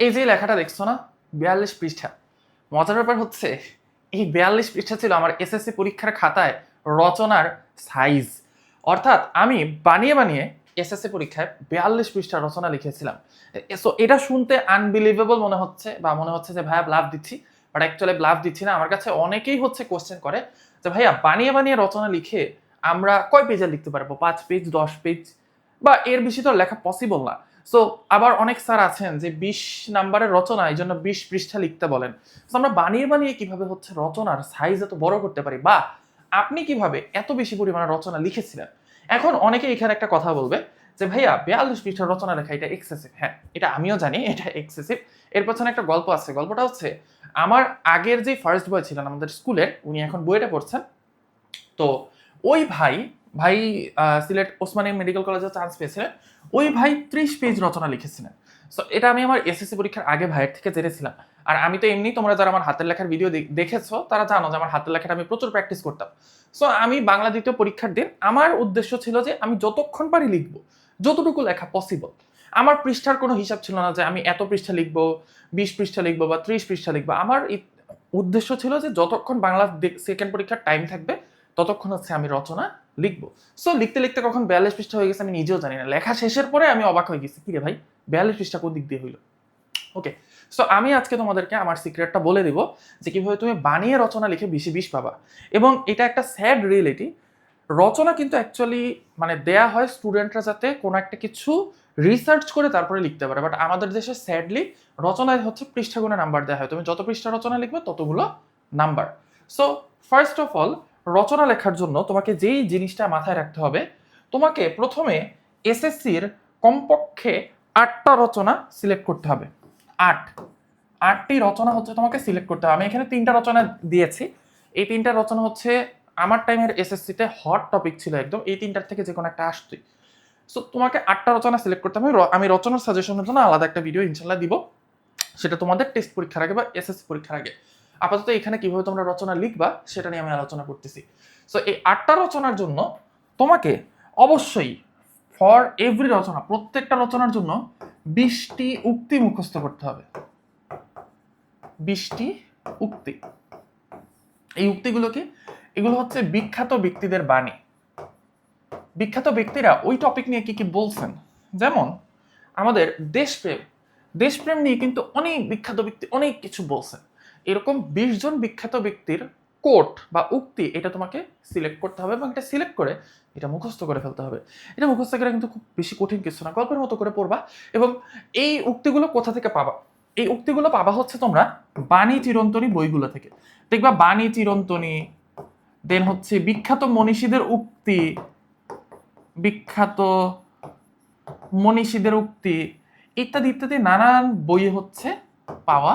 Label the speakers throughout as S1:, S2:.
S1: এই যে লেখাটা দেখছ না, বিয়াল্লিশ পৃষ্ঠা। মজার ব্যাপার হচ্ছে, এই বিয়াল্লিশ পৃষ্ঠা ছিল আমার এসএসসি পরীক্ষার খাতায় রচনার সাইজ। অর্থাৎ আমি বানিয়ে বানিয়ে এসএসসি পরীক্ষায় বিয়াল্লিশ পৃষ্ঠা রচনা লিখেছিলাম। সো এটা শুনতে আনবিলিভেবল মনে হচ্ছে বা মনে হচ্ছে যে, ভাইয়া ব্লাভ দিচ্ছি। বাট অ্যাকচুয়ালি ব্লাভ দিচ্ছি না। আমার কাছে অনেকেই হচ্ছে কোশ্চেন করে যে, ভাইয়া, বানিয়ে বানিয়ে রচনা লিখে আমরা কয় পেজে লিখতে পারব? পাঁচ পেজ দশ পেজ বা এর বেশি তো লেখা পসিবল না। সো আবার অনেক স্যার আছেন যে বিশ নাম্বারের রচনা, এই জন্য বিশ পৃষ্ঠা লিখতে বলেন। তো আমরা বানিয়ে বানিয়ে কীভাবে হচ্ছে রচনার সাইজ এত বড় করতে পারি? বা আপনি কীভাবে এত বেশি পরিমাণে রচনা লিখেছিলেন? এখন অনেকে এখানে একটা কথা বলবে যে, ভাইয়া, বিয়াল্লিশ পৃষ্ঠার রচনা লেখা, এটা এক্সেসিভ হ্যাঁ এটা আমিও জানি, এটা এক্সেসিভ এর পেছনে একটা গল্প আছে, গল্পটা হচ্ছে আমার আগের যে ফার্স্ট বয় ছিলেন আমাদের স্কুলের, উনি এখন বইটা পড়ছেন। তো ওই ভাই ভাই সিলেট ওসমানী মেডিকেল কলেজে চান্স পেয়েছিলেন ওই ভাই ত্রিশ পেজ রচনা লিখেছিলেন। সো এটা আমি আমার এসএসসি পরীক্ষার আগে ভাইয়ের থেকে জেনেছিলাম। আর আমি তো এমনি তোমরা যারা আমার হাতের লেখার ভিডিও দেখেছ, তারা জানো যে আমার হাতের লেখাটা আমি প্রচুর প্র্যাকটিস করতাম। সো আমি বাংলা দ্বিতীয় পরীক্ষার দিন আমার উদ্দেশ্য ছিল যে আমি যতক্ষণ পারি লিখব, যতটুকু লেখা পসিবল আমার পৃষ্ঠার কোনো হিসাব ছিল না যে আমি এত পৃষ্ঠা লিখব, বিশ পৃষ্ঠা লিখব বা ত্রিশ পৃষ্ঠা লিখব। আমার উদ্দেশ্য ছিল যে যতক্ষণ বাংলা সেকেন্ড পরীক্ষার টাইম থাকবে, ততক্ষণ হচ্ছে আমি রচনা লিখব। সো লিখতে লিখতে কখন বিয়াল্লিশ পৃষ্ঠা হয়ে গেছে আমি নিজেও জানি না। লেখা শেষের পরে আমি অবাক হয়ে গেছি, কিরে ভাই, বিয়াল্লিশ পৃষ্ঠা কোন দিক দিয়ে হইল? ওকে সো আমি আজকে তোমাদেরকে আমার সিক্রেটটা বলে দিব যে কীভাবে তুমি বানিয়ে রচনা লিখে বেশি বিষ পাবা। এবং এটা একটা স্যাড রিয়েলিটি রচনা কিন্তু অ্যাকচুয়ালি মানে দেয়া হয় স্টুডেন্টরা যাতে কোনো একটা কিছু রিসার্চ করে তারপরে লিখতে পারে। বাট আমাদের দেশে স্যাডলি রচনায় হচ্ছে পৃষ্ঠাগুলো নাম্বার দেওয়া হয়। তুমি যত পৃষ্ঠা রচনা লিখবে ততগুলো number so first of all রচনা লেখার জন্য তোমাকে যেই জিনিসটা মাথায় রাখতে হবে, তোমাকে প্রথমে এসএসসির কমপক্ষে আটটা রচনা সিলেক্ট করতে হবে। আট। আটটি রচনা হচ্ছে তোমাকে সিলেক্ট করতে হবে। আমি এখানে তিনটা রচনা দিয়েছি। এই তিনটা রচনা হচ্ছে আমার টাইমের এসএসসিতে হট টপিক ছিল একদম। এই তিনটার থেকে যে কোনো একটা আসতোই সো, তোমাকে আটটা রচনা সিলেক্ট করতে হবে। আমি রচনার সাজেশনের জন্য আলাদা একটা ভিডিও ইনশাল্লাহ দিব। সেটা তোমাদের টেস্ট পরীক্ষার আগে বা এসএসসি পরীক্ষার আগে। আপাতত এখানে কীভাবে তোমরা রচনা লিখবা, সেটা নিয়ে আমি আলোচনা করতেছি। সো এই আটটা রচনার জন্য তোমাকে অবশ্যই ফর এভরি রচনা, প্রত্যেকটা রচনার জন্য বিশটি উক্তি মুখস্থ করতে হবে। বিশটি উক্তি। এই উক্তিগুলো কি এগুলো হচ্ছে বিখ্যাত ব্যক্তিদের বাণী। বিখ্যাত ব্যক্তিরা ওই টপিক নিয়ে কি কি বলছেন? যেমন, আমাদের দেশপ্রেম। দেশপ্রেম নিয়ে কিন্তু অনেক বিখ্যাত ব্যক্তি অনেক কিছু বলছেন। এরকম বিশ জন বিখ্যাত ব্যক্তির কোট বা উক্তি এটা তোমাকে সিলেক্ট করতে হবে এবং এটা সিলেক্ট করে এটা মুখস্থ করে ফেলতে হবে। এটা মুখস্থ করা কিন্তু খুব বেশি কঠিন কিছু না, গল্পের মতো করে পড়বা এবং এই উক্তিগুলো কোথা থেকে পাবা? এই উক্তিগুলো পাবা হচ্ছে তোমরা বাণী চিরন্তনী বইগুলো থেকে। দেখবা বাণী চিরন্তনী দেন হচ্ছে বিখ্যাত মনীষীদের উক্তি, বিখ্যাত মনীষীদের উক্তি ইত্যাদি ইত্যাদি নানান বইয়ে হচ্ছে পাওয়া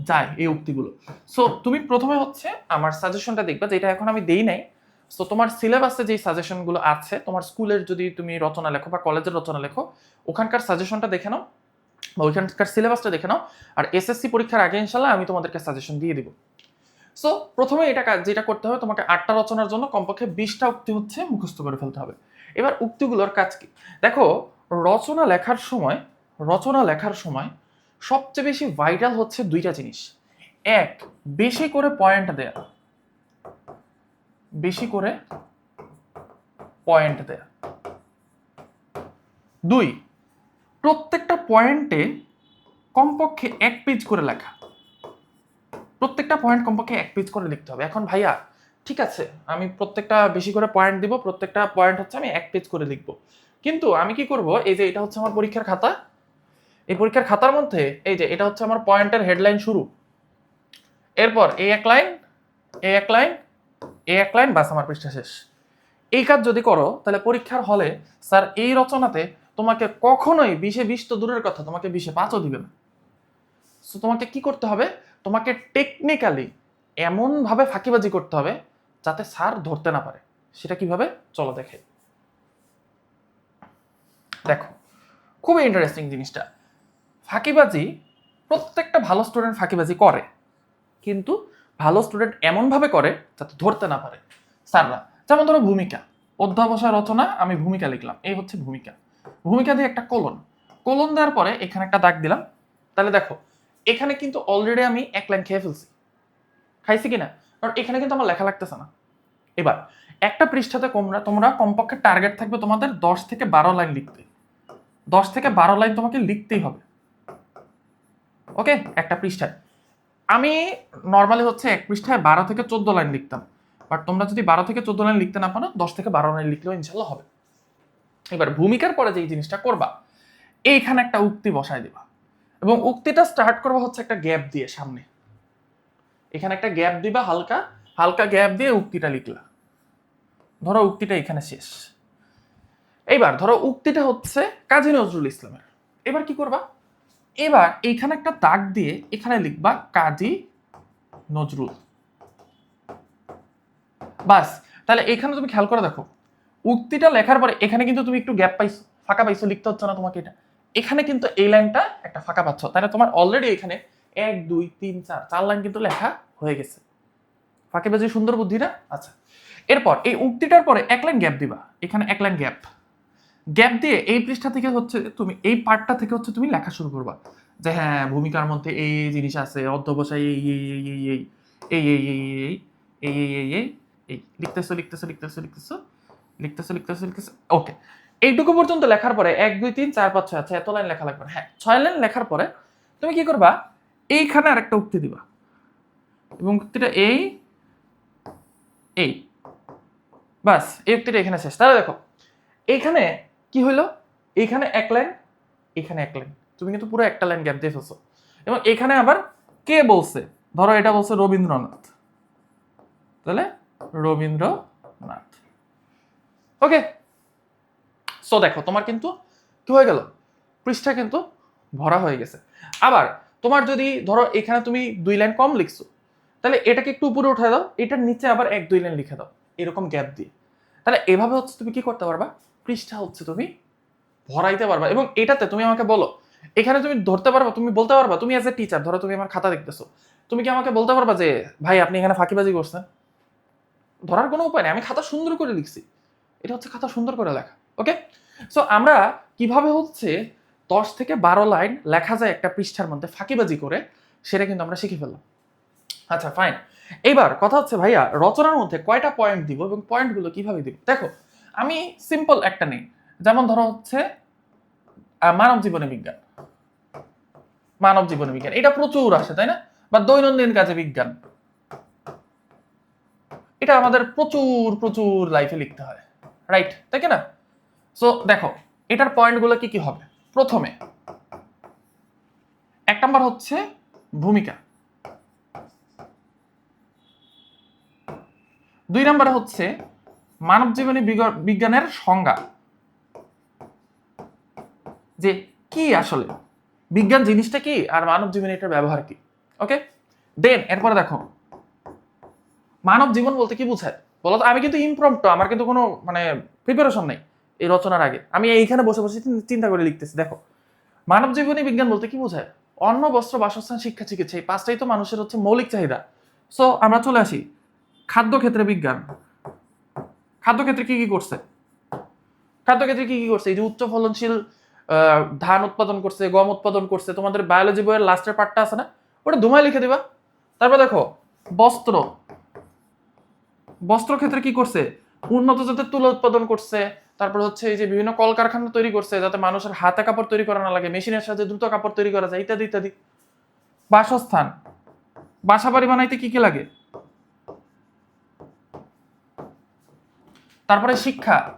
S1: যায় এই উক্তিগুলো। সো তুমি প্রথমে হচ্ছে আমার সাজেশনটা দেখবা যেটা এখন আমি দেই নাই। সো তোমার সিলেবাসে যে সাজেশনগুলো আছে, তোমার স্কুলের যদি তুমি রচনা লেখো বা কলেজের রচনা লেখো, ওখানকার সাজেশনটা দেখে নাও বা ওইখানকার সিলেবাসটা দেখে নাও আর এসএসসি পরীক্ষার আগে ইনশাল্লাহ আমি তোমাদেরকে সাজেশন দিয়ে দিব। সো প্রথমে এটা যেটা করতে হবে তোমাকে আটটা রচনার জন্য কমপক্ষে বিশটা উক্তি হচ্ছে মুখস্থ করে ফেলতে হবে। এবার উক্তিগুলোর কাজ কি? দেখো, রচনা লেখার সময়, রচনা লেখার সময় সবচেয়ে বেশি ভাইটাল হচ্ছে দুইটা জিনিস। এক, বেশি করে পয়েন্ট দেয়া। বেশি করে পয়েন্ট দেয়া। দুই, প্রত্যেকটা পয়েন্টে কমপক্ষে এক পেজ করে লেখা। প্রত্যেকটা পয়েন্ট কমপক্ষে এক পেজ করে লিখতে হবে। এখন ভাইয়া, ঠিক আছে, আমি প্রত্যেকটা বেশি করে পয়েন্ট দিব, প্রত্যেকটা পয়েন্ট হচ্ছে আমি এক পেজ করে লিখব। কিন্তু আমি কি করব? এই যে এটা হচ্ছে আমার পরীক্ষার খাতা। এই পরীক্ষার খাতার মধ্যে এই যে এটা হচ্ছে আমার পয়েন্টের হেডলাইন শুরু। এরপর এই এক লাইন এই এক লাইন এই এক লাইন বাস আমার পৃষ্ঠা শেষ। এই কাজ যদি করো, তাহলে পরীক্ষার হলে স্যার এই রচনাতে তোমাকে কখনোই বিশে বিশ তো দূরের কথা, তোমাকে বিশে পাঁচও দিবে না। সো তোমাকে কি করতে হবে? তোমাকে টেকনিক্যালি এমনভাবে ফাঁকিবাজি করতে হবে যাতে স্যার ধরতে না পারে। সেটা কীভাবে? চলো দেখে। দেখো, খুবই ইন্টারেস্টিং জিনিসটা। ফাঁকিবাজি প্রত্যেকটা ভালো স্টুডেন্ট ফাঁকিবাজি করে। কিন্তু ভালো স্টুডেন্ট এমনভাবে করে যাতে ধরতে না পারে। স্যাররা, যেমন ধরো ভূমিকা। অধ্যাবসায় রচনা, আমি ভূমিকা লিখলাম। এই হচ্ছে ভূমিকা। ভূমিকা দিয়ে একটা কোলন কোলন দেওয়ার পরে এখানে একটা দাগ দিলাম। তাহলে দেখো, এখানে কিন্তু অলরেডি আমি এক লাইন খেয়ে ফেলছি। খাইছি কিনা? কারণ এখানে কিন্তু আমার লেখা লাগতেছে না। এবার, একটা পৃষ্ঠাতে তোমরা তোমরা কমপক্ষে টার্গেট থাকবে তোমাদের দশ থেকে বারো লাইন লিখতে। দশ থেকে বারো লাইন তোমাকে লিখতেই হবে। ওকে একটা পৃষ্ঠায়। আমি নর্মালি হচ্ছে এক পৃষ্ঠায় বারো থেকে চোদ্দ লাইন লিখতাম। বাট তোমরা যদি বারো থেকে চোদ্দ লাইন লিখতে না পারো, দশ থেকে বারো লাইন লিখলেও ইনশাল্লাহ হবে। এবার ভূমিকার পরে যে জিনিসটা করবা, এইখানে একটা উক্তি বসায় দিবা। এবং উক্তিটা স্টার্ট করবা হচ্ছে একটা গ্যাপ দিয়ে সামনে। এখানে একটা গ্যাপ দিবা হালকা হালকা গ্যাপ দিয়ে উক্তিটা লিখলা। ধরো উক্তিটা এখানে শেষ। এইবার ধরো উক্তিটা হচ্ছে কাজী নজরুল ইসলামের। এবার কি করবা? এবার এইখানে একটা দাগ দিয়ে এখানে লিখবা কাজী নজরুল। বাস, তাহলে এখানে তুমি খেয়াল করে দেখো, উক্তিটা লেখার পরে এখানে কিন্তু তুমি একটু গ্যাপ পাইছো, ফাঁকা পাইছো, লিখতে হচ্ছে না তোমাকে এটা। এখানে কিন্তু এই লাইনটা একটা ফাঁকা পাচ্ছ, তাহলে তোমার অলরেডি এখানে এক, দুই, তিন, চার চার লাইন কিন্তু লেখা হয়ে গেছে। ফাঁকে বাজে সুন্দর বুদ্ধি না আচ্ছা। এরপর এই উক্তিটার পরে এক লাইন গ্যাপ দিবা, এখানে এক লাইন গ্যাপ গ্যাপ দিয়ে এই পৃষ্ঠা থেকে হচ্ছে তুমি এই পার্টটা থেকে হচ্ছে তুমি লেখা শুরু করবা যে হ্যাঁ ভূমিকার মধ্যে এই এই জিনিস আছে অধ্যবসায় এই এই এই এই এই এই এই এই এই এই এই এই এই এই লিখতেছো লিখতেছো লিখতেছো লিখতেছো লিখতেছো লিখতেছো লিখতেছো ওকে এইটুকু পর্যন্ত লেখার পরে এক দুই তিন চার পাঁচ ছয় আচ্ছা এত লাইন লেখা লাগবে। হ্যাঁ ছয় লাইন লেখার পরে তুমি কি করবা এইখানে আরেকটা উক্তি দিবা এবং উক্তিটা এই এই বাস এই উক্তিটা এখানে শেষ তাহলে দেখো এইখানে কি হইল? এইখানে এক লাইন, এখানে এক লাইন। তুমি কিন্তু পুরো একটা লাইন গ্যাপ দিয়ে ফেলছো। এবং এখানে আবার কে বলছে? ধরো এটা বলছে রবীন্দ্রনাথ। তাহলে রবীন্দ্রনাথ। ওকে সো দেখো, তোমার কিন্তু কি হয়ে গেল? পৃষ্ঠা কিন্তু ভরা হয়ে গেছে। আবার তোমার যদি ধরো এখানে তুমি দুই লাইন কম লিখছো, তাহলে এটাকে একটু উপরে উঠে দাও, এটার নিচে আবার এক দুই লাইন লিখে দাও, এরকম গ্যাপ দিয়ে। তাহলে এভাবে হচ্ছে তুমি কি করতে পারবা? পৃষ্ঠা হচ্ছে তুমি, ভরাইতে পারবা। এবং এটাতে তুমি আমাকে বলো, এখানে তুমি ধরতে পারবা, তুমি বলতে পারবা, তুমি অ্যাজ এ টিচার ধরো তুমি আমার খাতা দেখতেছো, তুমি কি আমাকে বলতে পারবা যে, ভাই, আপনি এখানে ফাঁকিবাজি করছেন? ধরার কোনো উপায় নেই, আমি খাতা সুন্দর করে লিখছি। এটা হচ্ছে খাতা সুন্দর করে লেখা ওকে সো আমরা কীভাবে হচ্ছে দশ থেকে বারো লাইন লেখা যায় একটা পৃষ্ঠার মধ্যে ফাঁকিবাজি করে, সেটা কিন্তু আমরা শিখে ফেললাম। আচ্ছা ফাইন এইবার কথা হচ্ছে, ভাইয়া, রচনার মধ্যে কয়টা পয়েন্ট দিব এবং পয়েন্টগুলো কীভাবে দিব? দেখো আমি সিম্পল একটা নেই। যেমন ধরো হচ্ছে মানব জীবনে বিজ্ঞান। মানব জীবনে বিজ্ঞান। এটা প্রচুর আসে, তাই না? বা দৈনন্দিন কাজে বিজ্ঞান। এটা আমাদের প্রচুর প্রচুর লাইফে লিখতে হয়। রাইট তাই কি না? সো দেখো, এটার পয়েন্টগুলো কি কি হবে? প্রথমে, এক নম্বর হচ্ছে ভূমিকা। দুই নম্বরে হচ্ছে মানব জীবনী বিজ্ঞানের সংজ্ঞা। যে কি আসলে? বিজ্ঞান জিনিসটা কি? আর মানব জীবনে এটার ব্যবহার কি? ওকে দেন এরপরে দেখো। মানব জীবন বলতে কি বোঝায়? বলো আমি কিন্তু ইমপ্রম্পট আমার কিন্তু কোনো মানে প্রিপারেশন নেই এই রচনার আগে। আমি এইখানে বসে বসে চিন্তা করে লিখতেছি। দেখো, মানব জীবনী বিজ্ঞান বলতে কি বোঝায়? অন্ন, বস্ত্র, বাসস্থান, শিক্ষা, চিকিৎসা, এই পাঁচটাই তো মানুষের হচ্ছে মৌলিক চাহিদা। সো আমরা চলে আসি। খাদ্য ক্ষেত্রে বিজ্ঞান। খাদ্য ক্ষেত্রে কি কি করছে? খাদ্য ক্ষেত্রে কি কি করছে? এই যে উচ্চ ফলনশীল ধান উৎপাদন করছে, গম উৎপাদন করছে, তোমাদের বায়োলজি বইয়ের লাস্টের পার্টটা আছে না? ওটা ধুমায় লিখে দিবা। তারপর দেখো, বস্ত্র। বস্ত্র ক্ষেত্রে কি করছে? উন্নত জাতের তুলা উৎপাদন করছে। তারপর হচ্ছে এই যে বিভিন্ন কলকারখানা তৈরি করছে, যাতে মানুষের হাতে কাপড় তৈরি করা না লাগে, মেশিনের সাহায্যে দ্রুত কাপড় তৈরি করা যায়, ইত্যাদি ইত্যাদি। বাসস্থান। বাসা বাড়ি বানাইতে কি কি লাগে? তারপরে শিক্ষা।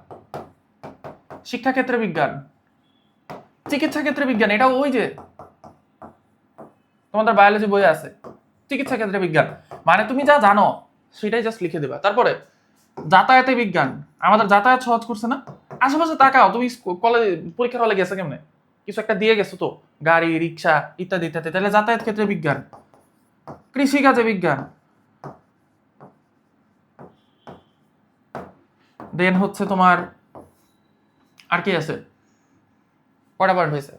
S1: শিক্ষা ক্ষেত্রে বিজ্ঞান। চিকিৎসা ক্ষেত্রে বিজ্ঞান। এটা ওই যে তোমাদের বায়োলজি বই আছে। চিকিৎসা ক্ষেত্রে বিজ্ঞান। মানে তুমি যা জানো, সেটাই জাস্ট লিখে দেবা। তারপরে যাতায়াতে বিজ্ঞান। আমাদের যাতায়াত সহজ করছে না? আশেপাশে তাকাও, তুমি কলেজ পরীক্ষার হলে গেছে কেমনে? কিছু একটা দিয়ে গেছো তো? গাড়ি, রিক্সা, ইত্যাদি ইত্যাদি। তাহলে যাতায়াত ক্ষেত্রে বিজ্ঞান। কৃষিকাজে বিজ্ঞান। দেন হচ্ছে তোমার, আর কি আছে? কটা পার্ট হয়েছে?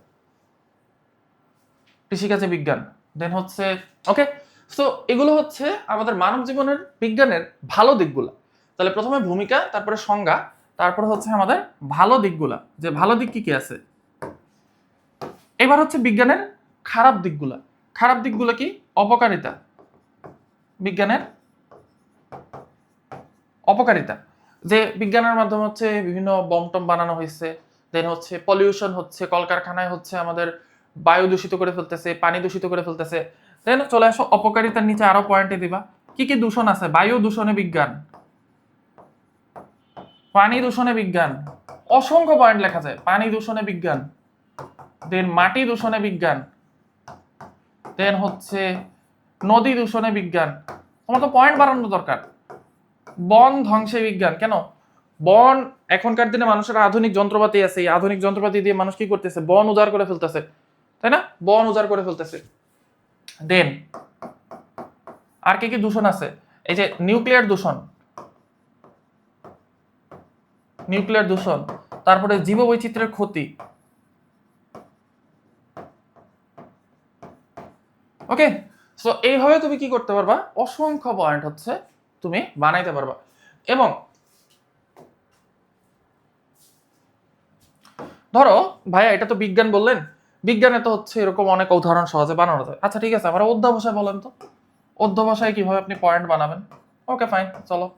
S1: কৃষিকাজে বিজ্ঞান। দেন হচ্ছে ওকে সো এগুলো হচ্ছে আমাদের মানব জীবনের বিজ্ঞানের ভালো দিকগুলো। তাহলে প্রথমে ভূমিকা, তারপরে সংজ্ঞা, তারপরে হচ্ছে আমাদের ভালো দিকগুলা। যে ভালো দিক কি কি আছে? এবার হচ্ছে বিজ্ঞানের খারাপ দিকগুলা। খারাপ দিকগুলো কি? অপকারিতা। বিজ্ঞানের অপকারিতা। যে বিজ্ঞানের মাধ্যমে হচ্ছে বিভিন্ন বম টম বানানো হয়েছে দেন হচ্ছে পলিউশন হচ্ছে, কলকারখানায় হচ্ছে আমাদের বায়ু দূষিত করে ফেলতেছে, পানি দূষিত করে ফেলতেছে। দেন চলে আসো অপকারিতার নিচে আরও পয়েন্টে দিবা। কি কি দূষণ আছে? বায়ু দূষণে বিজ্ঞান। পানি দূষণে বিজ্ঞান। অসংখ্য পয়েন্ট লেখা যায় পানি দূষণে বিজ্ঞান। দেন মাটি দূষণে বিজ্ঞান। দেন হচ্ছে নদী দূষণে বিজ্ঞান। তোমার তো পয়েন্ট বাড়ানো দরকার। বন ধ্বংসে বিজ্ঞান, কেন? বন এখনকার দিনে মানুষের আধুনিক যন্ত্রপাতি আছে, এই আধুনিক যন্ত্রপাতি দিয়ে মানুষ কি করতেছে? বন উজাড় করে ফেলতেছে, তাই না? বন উজাড় করে ফেলতেছে। দেন আর কি কি দূষণ আছে? এই যে নিউক্লিয়ার দূষণ। নিউক্লিয়ার দূষণ, তারপরে জীববৈচিত্র্যের ক্ষতি। ওকে সো এইভাবে তুমি কি করতে পারবা? অসংখ্য পয়েন্ট হচ্ছে তুমি বানাইতে পারবা। এবং ধরো, ভাইয়া, এটা তো বিজ্ঞান বললেন। বিজ্ঞানে তো হচ্ছে এরকম অনেক উদাহরণ সহজে বানানো যায়। আচ্ছা ঠিক আছে, আমার অধ্যাবসায় বলেন তো। অধ্যাবসায় কীভাবে আপনি পয়েন্ট বানাবেন? ওকে, ফাইন, চলো।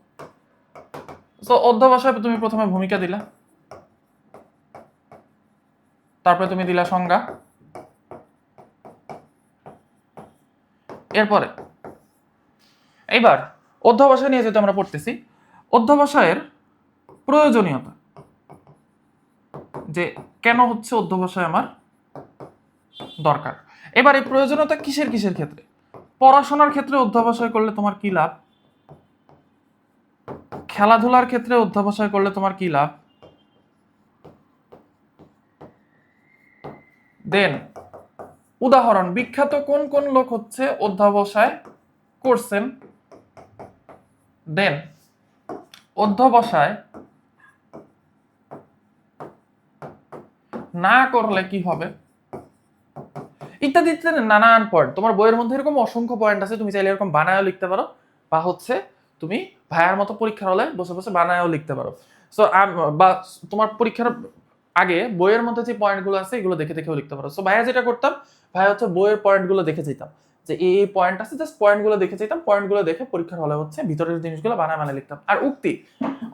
S1: তো অধ্যাবসায় তুমি প্রথমে ভূমিকা দিলা। তারপরে তুমি দিলা সংজ্ঞা। এরপরে, এইবার অধ্যাবসায় নিয়ে যেহেতু আমরা পড়তেছি, অধ্যাবসায়ের প্রয়োজনীয়তা। যে কেন হচ্ছে অধ্যবসায় আমার দরকার? এবার এই প্রয়োজনীয়তা কিসের কিসের ক্ষেত্রে? পড়াশোনার ক্ষেত্রে অধ্যবসায় করলে তোমার কি লাভ? খেলাধুলার ক্ষেত্রে অধ্যবসায় করলে তোমার কি লাভ? দেন, উদাহরণ, বিখ্যাত কোন কোন লোক হচ্ছে অধ্যবসায় করছেন? দেন, অধ্যবসায় না করলে কি হবে? ইত্যাদি ইত্যাদি নানান পয়েন্ট তোমার বইয়ের মধ্যে এরকম অসংখ্য পয়েন্ট আছে, তুমি চাইলে এরকম বানায়ও লিখতে পারো। বা হচ্ছে তুমি ভাইয়ার মতো পরীক্ষার হলে বসে বসে বানায়ও লিখতে পারো। সো বা তোমার পরীক্ষার আগে বইয়ের মধ্যে যে পয়েন্টগুলো আছে, এগুলো দেখে দেখেও লিখতে পারো। সো ভাইয়া যেটা করতাম, ভাইয়া হচ্ছে বইয়ের পয়েন্টগুলো দেখে যেতাম। যে এই এই পয়েন্ট আছে জাস্ট পয়েন্টগুলো দেখে যেতাম পয়েন্টগুলো দেখে পরীক্ষার হলে হচ্ছে ভিতরের জিনিসগুলো বানায় বানায় লিখতাম। আর উক্তি,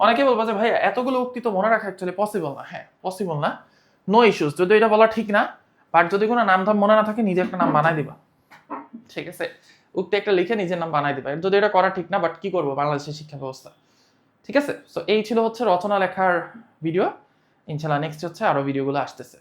S1: অনেকে বলব যে, ভাইয়া, এতগুলো উক্তি তো মনে রাখা অ্যাকচুয়ালি পসিবল না। হ্যাঁ পসিবল না। নো ইস্যুস যদি এটা বলা ঠিক না বাট যদি কোনো নাম ধাম মনে না থাকে, নিজে একটা নাম বানায় দিবা। ঠিক আছে? উক্তি একটা লিখে নিজের নাম বানায় দিবা। যদি এটা করা ঠিক না বাট কি করব? বাংলাদেশের শিক্ষা ব্যবস্থা। ঠিক আছে? সো এই ছিল হচ্ছে রচনা লেখার ভিডিও ইনশাল্লাহ নেক্সট হচ্ছে আরও ভিডিওগুলো আসতেছে।